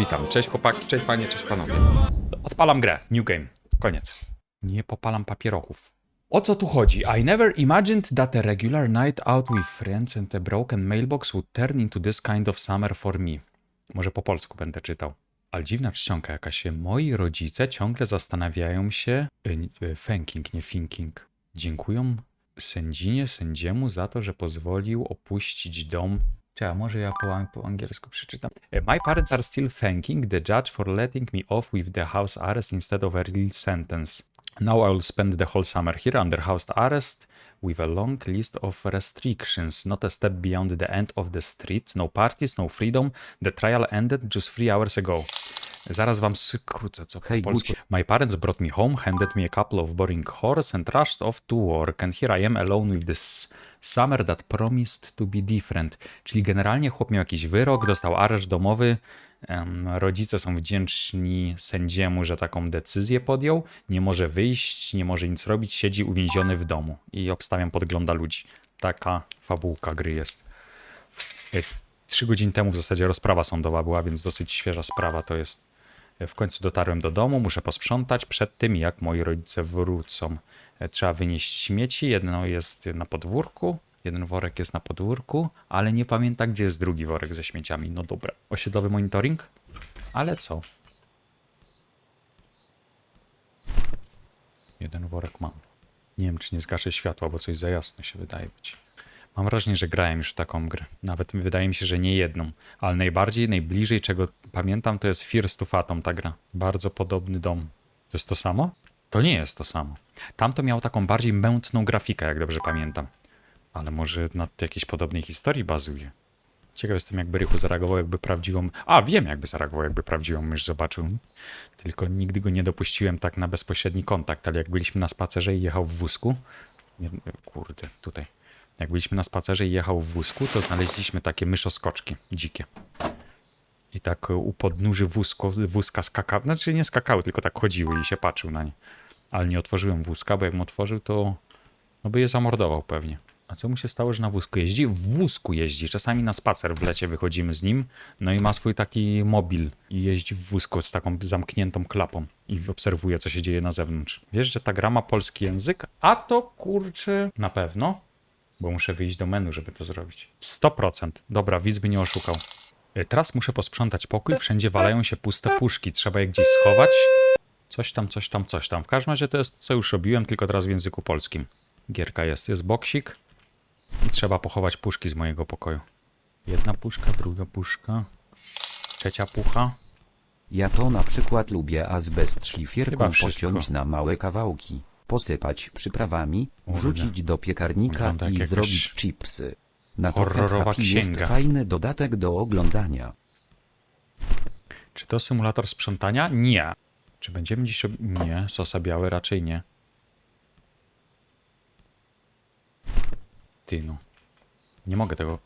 Witam, cześć chłopaki, cześć panie, cześć panowie. Odpalam grę, new game, koniec. Nie popalam papierochów. O co tu chodzi? I never imagined that a regular night out with friends and a broken mailbox would turn into this kind of summer for me. Może po polsku będę czytał. Ale dziwna czcionka jakaś się. Moi rodzice ciągle zastanawiają się... y, y, Thanking, nie thinking. Dziękują sędzinie, sędziemu za to, że pozwolił opuścić dom. Czy może ja po, po angielsku przeczytam? My parents are still thanking the judge for letting me off with the house arrest instead of a real sentence. Now I will spend the whole summer here under house arrest with a long list of restrictions, not a step beyond the end of the street, no parties, no freedom. The trial ended just three hours ago. Zaraz wam skrócę, co po Hej, polsku. My parents brought me home, handed me a couple of boring horse and rushed off to work. And here I am alone with this summer that promised to be different. Czyli generalnie chłop miał jakiś wyrok, dostał areszt domowy. Em, rodzice są wdzięczni sędziemu, że taką decyzję podjął. Nie może wyjść, nie może nic robić, siedzi uwięziony w domu i obstawiam podgląda ludzi. Taka fabułka gry jest. E, Trzy godziny temu w zasadzie rozprawa sądowa była, więc dosyć świeża sprawa to jest. W końcu dotarłem do domu, muszę posprzątać przed tym, jak moi rodzice wrócą. E, Trzeba wynieść śmieci. Jedno jest na podwórku, jeden worek jest na podwórku, ale nie pamiętam, gdzie jest drugi worek ze śmieciami. No dobra. Osiedlowy monitoring? Ale co? Jeden worek mam. Nie wiem, czy nie zgaszę światła, bo coś za jasno się wydaje być. Mam wrażenie, że grałem już w taką grę. Nawet wydaje mi się, że nie jedną. Ale najbardziej, najbliżej, czego pamiętam, to jest Fears to Phantom ta gra. Bardzo podobny dom. To jest to samo? To nie jest to samo. Tamto miało taką bardziej mętną grafikę, jak dobrze pamiętam. Ale może na jakiejś podobnej historii bazuje. Ciekaw jestem, jakby Rychu zareagował, jakby prawdziwą... A, wiem, jakby zareagował, jakby prawdziwą mysz zobaczył. Tylko nigdy go nie dopuściłem tak na bezpośredni kontakt, ale jak byliśmy na spacerze i jechał w wózku... Nie, kurde, tutaj. Jak byliśmy na spacerze i jechał w wózku, to znaleźliśmy takie myszoskoczki dzikie. I tak u podnóży wózko, wózka skakały, znaczy nie skakały, tylko tak chodziły i się patrzył na nie. Ale nie otworzyłem wózka, bo jakbym otworzył, to no by je zamordował pewnie. A co mu się stało, że na wózku jeździ? W wózku jeździ. Czasami na spacer w lecie wychodzimy z nim, no i ma swój taki mobil i jeździ w wózku z taką zamkniętą klapą i obserwuje, co się dzieje na zewnątrz. Wiesz, że ta gra ma polski język? A to kurczę, na pewno. Bo muszę wyjść do menu, żeby to zrobić. 100%. Dobra, widz by nie oszukał. Y, Teraz muszę posprzątać pokój, wszędzie walają się puste puszki, trzeba je gdzieś schować. Coś tam, coś tam, coś tam. W każdym razie to jest, co już robiłem, tylko teraz w języku polskim. Gierka jest, jest boksik i trzeba pochować puszki z mojego pokoju. Jedna puszka, druga puszka, trzecia pucha. Ja to na przykład lubię azbest szlifierką pociąć na małe kawałki, posypać przyprawami, wrzucić do piekarnika Wygląda jak i jakaś zrobić chipsy. Na horrorowa Happy jest księga. fajny dodatek do oglądania. Czy to symulator sprzątania? Nie. Czy będziemy dziś. Nie, sosa białe raczej nie. Ty no. Nie mogę tego...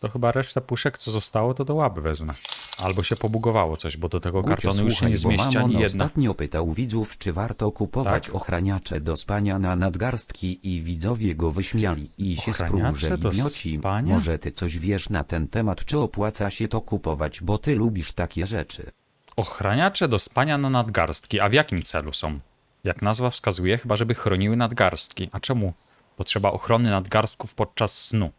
To chyba resztę puszek, co zostało, to do łaby wezmę. Albo się pobugowało coś, bo do tego Gucio, kartonu już się słuchaj, nie bo zmieści mamon ani jedna. ostatnio pytał widzów, czy warto kupować Tak. ochraniacze do spania na nadgarstki i widzowie go wyśmiali i się Ochraniacze do idioci. spania? Może ty coś wiesz na ten temat, czy opłaca się to kupować, bo ty lubisz takie rzeczy. Ochraniacze do spania na nadgarstki. A w jakim celu są? Jak nazwa wskazuje, chyba żeby chroniły nadgarstki. A czemu potrzeba ochrony nadgarstków podczas snu?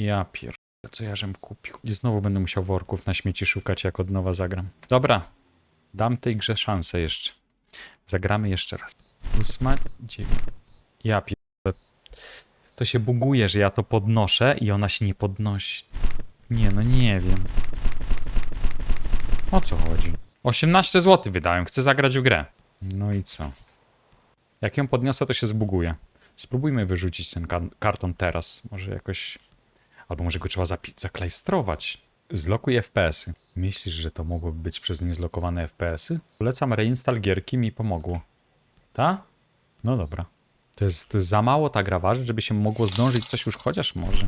Ja pier... Co ja żem kupił? I znowu będę musiał worków na śmieci szukać, jak od nowa zagram. Dobra, dam tej grze szansę jeszcze. Zagramy jeszcze raz. Ósma, dziewięć... Ja pier... To się buguje, że ja to podnoszę i ona się nie podnosi. Nie, no nie wiem. O co chodzi? 18 zł wydałem, chcę zagrać w grę. No i co? Jak ją podniosę, to się zbuguje. Spróbujmy wyrzucić ten ka- karton teraz. Może jakoś... Albo może go trzeba zaklejstrować. Zlokuj FPS-y. Myślisz, że to mogłoby być przez niezlokowane FPS-y? Polecam reinstall gierki, mi pomogło. Ta? No dobra. To jest za mało ta gra waży, żeby się mogło zdążyć coś już chociaż może.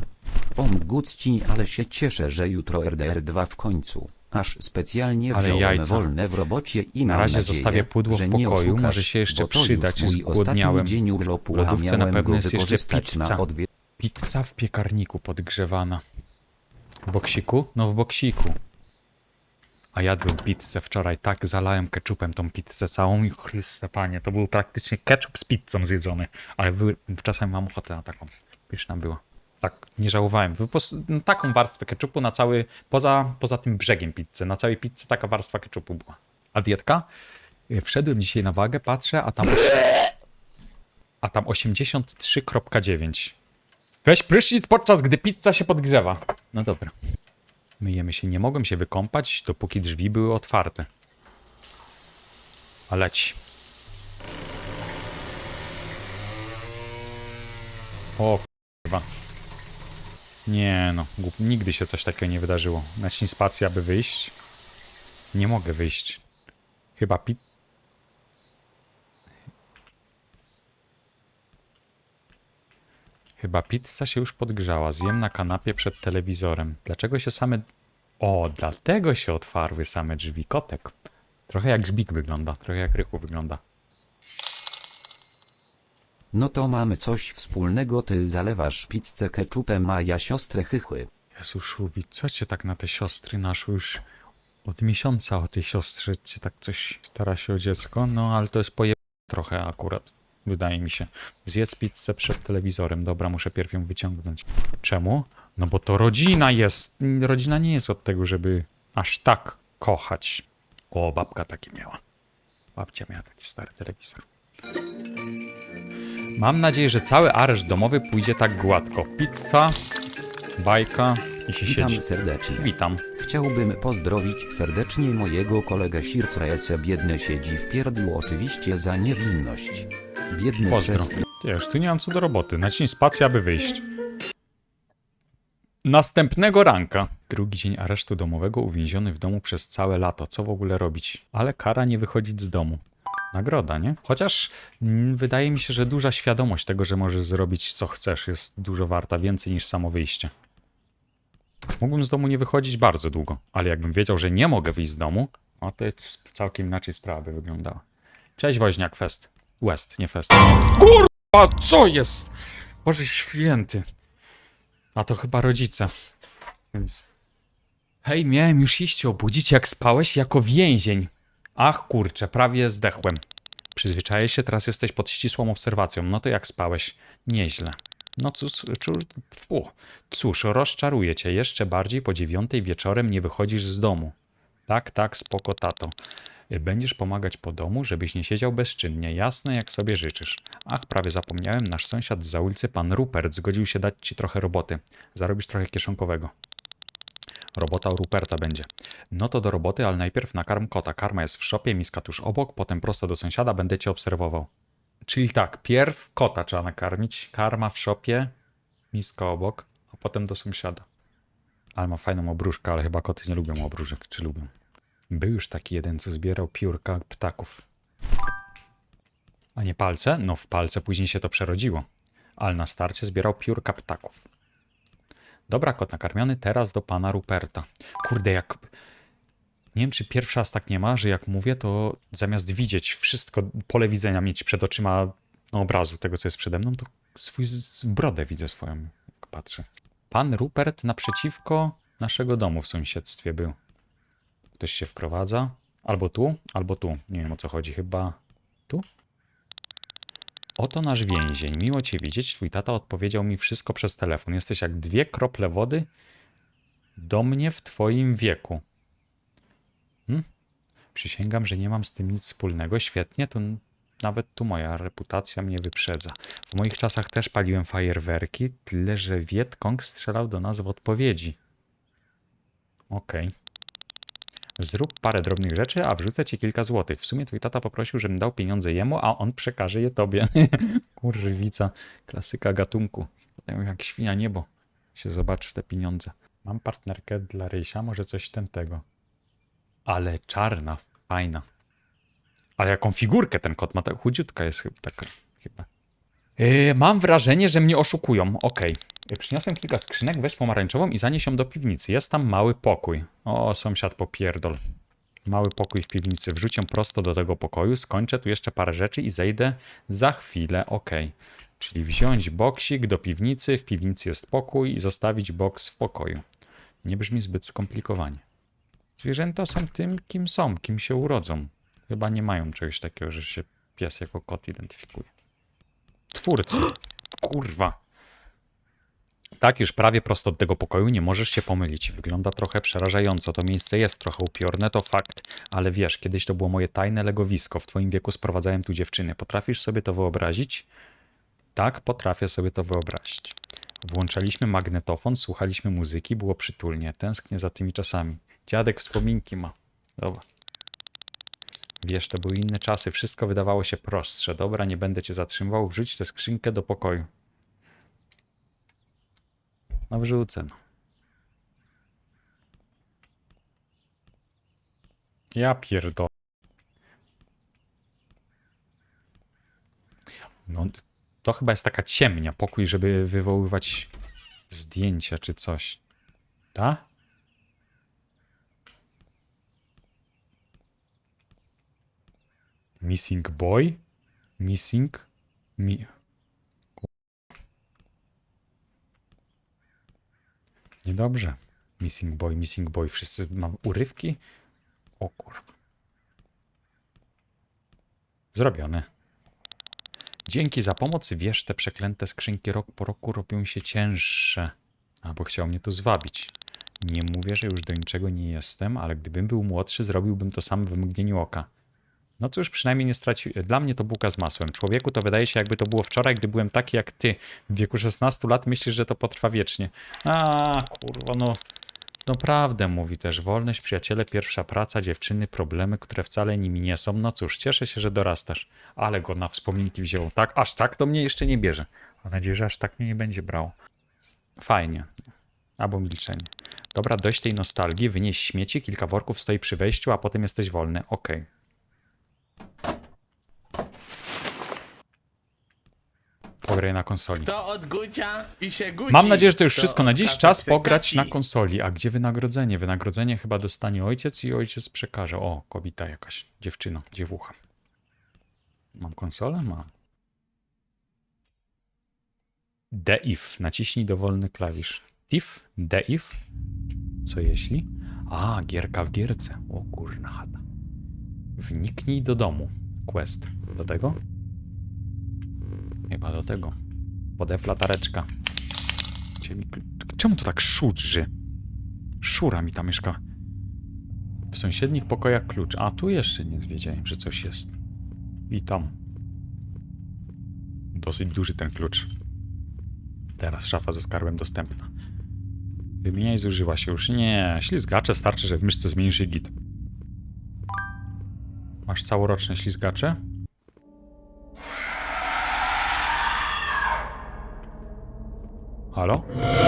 Pomóc ci, ale się cieszę, że jutro RDR2 w końcu. Aż specjalnie Ale wziąłem wolne w robocie i Na razie nadzieję, zostawię pudło w pokoju, oszukasz, może się jeszcze przydać, zgłodniałem. ostatni dzień urlopu, W lodówce na pewno jest jeszcze pizza. na odwie... Pizza w piekarniku podgrzewana. W boksiku? No w boksiku. A jadłem pizzę wczoraj, tak zalałem ketchupem tą pizzę całą i chryste panie, to był praktycznie ketchup z pizzą zjedzony. Ale wy, czasem mam ochotę na taką. Pyszna była. Tak, nie żałowałem. Wy, pos- no, taką warstwę ketchupu na cały, poza, poza tym brzegiem pizzy, na całej pizzy taka warstwa ketchupu była. A dietka? Y, Wszedłem dzisiaj na wagę, patrzę, a tam... A tam 83,9. Weź prysznic podczas gdy pizza się podgrzewa. No dobra. Myjemy się. Nie mogłem się wykąpać, dopóki drzwi były otwarte. A leci. O kurwa. Nie no, głup, nigdy się coś takiego nie wydarzyło. Naciśnij spację, aby wyjść. Nie mogę wyjść. Chyba pit... Chyba pizza się już podgrzała. Zjem na kanapie przed telewizorem. Dlaczego się same... O, dlatego się otwarły same drzwi. Kotek. Trochę jak Żbik wygląda. Trochę jak Rychu wygląda. No to mamy coś wspólnego, ty zalewasz pizzę ketchupem, a ja siostrę chychły. Jezu, Szuwi, co cię tak na te siostry naszły już od miesiąca o tej siostrze cię tak coś stara się o dziecko? No, ale to jest poje... trochę akurat. Wydaje mi się. Zjedz pizzę przed telewizorem. Dobra, muszę pierw ją wyciągnąć. Czemu? No bo to rodzina jest. Rodzina nie jest od tego, żeby aż tak kochać. O, babka taki miała. Babcia miała taki stary telewizor. Mam nadzieję, że cały areszt domowy pójdzie tak gładko. Pizza, bajka Witam siedzi. serdecznie. Witam. Chciałbym pozdrowić serdecznie mojego kolegę Sircrese. Biedny siedzi w pierdlu oczywiście za niewinność. Biedny Pozdro. przez... Ty, już tu nie mam co do roboty. Naciśnij spację, aby wyjść. Następnego ranka. Drugi dzień aresztu domowego uwięziony w domu przez całe lato. Co w ogóle robić? Ale kara nie wychodzić z domu. Nagroda, nie? Chociaż mm, wydaje mi się, że duża świadomość tego, że możesz zrobić co chcesz, jest dużo warta, więcej niż samo wyjście. Mógłbym z domu nie wychodzić bardzo długo, ale jakbym wiedział, że nie mogę wyjść z domu, no to jest całkiem inaczej sprawa by wyglądała. Cześć Woźniak Fest. West, nie Fest. Kurwa, co jest? Boże święty. A to chyba rodzice. Hej, miałem już iść obudzić, jak spałeś jako więzień. Ach kurczę, prawie zdechłem. Przyzwyczaję się, teraz jesteś pod ścisłą obserwacją. No to jak spałeś? Nieźle. No cóż, cóż, fu, cóż, rozczaruję cię. Jeszcze bardziej po dziewiątej wieczorem nie wychodzisz z domu. Tak, tak, spoko, tato. Będziesz pomagać po domu, żebyś nie siedział bezczynnie. Jasne, jak sobie życzysz. Ach, prawie zapomniałem, nasz sąsiad z ulicy, pan Rupert, zgodził się dać ci trochę roboty. Zarobisz trochę kieszonkowego. Robota u Ruperta będzie. No to do roboty, ale najpierw nakarm kota. Karma jest w szopie, miska tuż obok, potem prosto do sąsiada, będę cię obserwował. Czyli tak, pierw kota trzeba nakarmić, karma w szopie, miska obok, a potem do sąsiada. Ale ma fajną obruszkę, ale chyba koty nie lubią obróżek, czy lubią? Był już taki jeden, co zbierał piórka ptaków. A nie palce? No w palce później się to przerodziło. Ale na starcie zbierał piórka ptaków. Dobra, kot nakarmiony, teraz do pana Ruperta. Kurde, jak... Nie wiem, czy pierwszy raz tak nie ma, że jak mówię, to zamiast widzieć wszystko, pole widzenia mieć przed oczyma no, obrazu tego, co jest przede mną, to swój brodę widzę swoją, jak patrzę. Pan Rupert naprzeciwko naszego domu w sąsiedztwie był. Ktoś się wprowadza. Albo tu, albo tu. Nie wiem o co chodzi. Chyba tu? Oto nasz więzień. Miło cię widzieć. Twój tata odpowiedział mi wszystko przez telefon. Jesteś jak dwie krople wody do mnie w twoim wieku. Przysięgam, że nie mam z tym nic wspólnego. Świetnie, to nawet tu moja reputacja mnie wyprzedza. W moich czasach też paliłem fajerwerki, tyle że Wietkong strzelał do nas w odpowiedzi. Okej. Zrób parę drobnych rzeczy, a wrzucę ci kilka złotych. W sumie twój tata poprosił, żebym dał pieniądze jemu, a on przekaże je tobie. Kurwica, klasyka gatunku. Jak świnia niebo się zobaczy te pieniądze. Mam partnerkę dla Rysia, może coś tego. Ale czarna, fajna. Ale jaką figurkę ten kot ma, tak chudziutka jest chyba taka. Chyba. Yy, mam wrażenie, że mnie oszukują. Okej. Przyniosłem kilka skrzynek, weź pomarańczową i zanieś ją do piwnicy. Jest tam mały pokój. O, sąsiad popierdol. Mały pokój w piwnicy. Wrzuć ją prosto do tego pokoju, skończę tu jeszcze parę rzeczy i zejdę za chwilę. Ok. Czyli wziąć boksik do piwnicy, w piwnicy jest pokój i zostawić boks w pokoju. Nie brzmi zbyt skomplikowanie. Zwierzęta są tym, kim są, kim się urodzą. Chyba nie mają czegoś takiego, że się pies jako kot identyfikuje. Twórcy. Kurwa. Tak, już prawie prosto od tego pokoju nie możesz się pomylić. Wygląda trochę przerażająco. To miejsce jest trochę upiorne, to fakt. Ale wiesz, kiedyś to było moje tajne legowisko. W twoim wieku sprowadzałem tu dziewczyny. Potrafisz sobie to wyobrazić? Tak, potrafię sobie to wyobrazić. Włączaliśmy magnetofon, słuchaliśmy muzyki, było przytulnie. Tęsknię za tymi czasami. Dziadek wspominki ma. Dobra. Wiesz, to były inne czasy, wszystko wydawało się prostsze. Dobra, nie będę cię zatrzymywał, wrzuć tę skrzynkę do pokoju. No wrzucę. No. Ja pierdolę. No, to chyba jest taka ciemnia, pokój, żeby wywoływać zdjęcia czy coś. Tak? Missing boy? Missing? Mi... Niedobrze. Missing boy, missing boy. Wszyscy mam urywki? O. Zrobione. Dzięki za pomoc, wiesz, te przeklęte skrzynki rok po roku robią się cięższe. Albo chciał mnie tu zwabić. Nie mówię, że już do niczego nie jestem, ale gdybym był młodszy, zrobiłbym to sam w mgnieniu oka. No cóż, przynajmniej nie stracił. Dla mnie to bułka z masłem. Człowieku to wydaje się, jakby to było wczoraj, gdy byłem taki jak ty. W wieku 16 lat myślisz, że to potrwa wiecznie. A, kurwa, no. No prawdę mówi też. Wolność, przyjaciele, pierwsza praca, dziewczyny, problemy, które wcale nimi nie są. No cóż, cieszę się, że dorastasz. Ale go na wspominki wzięło. Tak, aż tak to mnie jeszcze nie bierze. Mam nadzieję, że aż tak mnie nie będzie brał. Fajnie. Albo milczenie. Dobra, dość tej nostalgii, wynieś śmieci, kilka worków stoi przy wejściu, a potem jesteś wolny. Okej. Pograj na konsoli. To od Gucia i się Guci. Mam nadzieję, że to już wszystko na dziś. Czas pograć na konsoli. A gdzie wynagrodzenie? Wynagrodzenie chyba dostanie ojciec i ojciec przekaże. O, kobieta jakaś, dziewczyna, dziewucha. Mam konsolę? Mam. DIF. Naciśnij dowolny klawisz. TIF? DIF? Co jeśli? A, gierka w gierce. O kurna chata. Wniknij do domu. Quest. Do tego? Chyba do tego. Mi... kl- Czemu to tak szurzy? Szura mi tam mieszka. W sąsiednich pokojach klucz. A tu jeszcze nie wiedziałem, że coś jest. I tam. Dosyć duży ten klucz. Teraz szafa ze skarbem dostępna. Wymieniaj zużywa się już. Nie, ślizgacze starczy, że w myszce zmienisz i git. Masz całoroczne ślizgacze? Halo? Ej!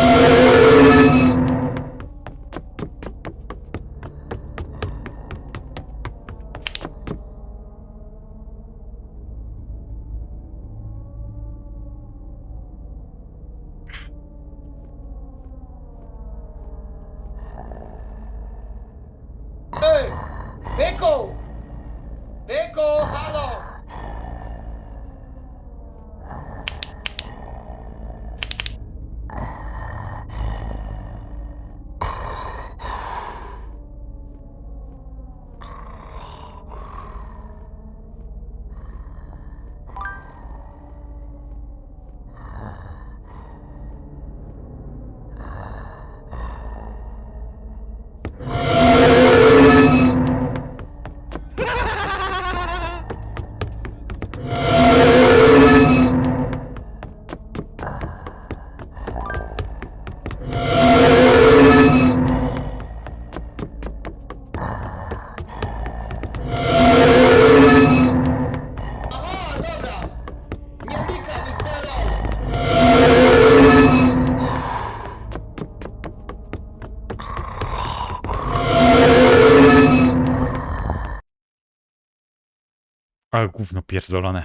Gówno pierdolone.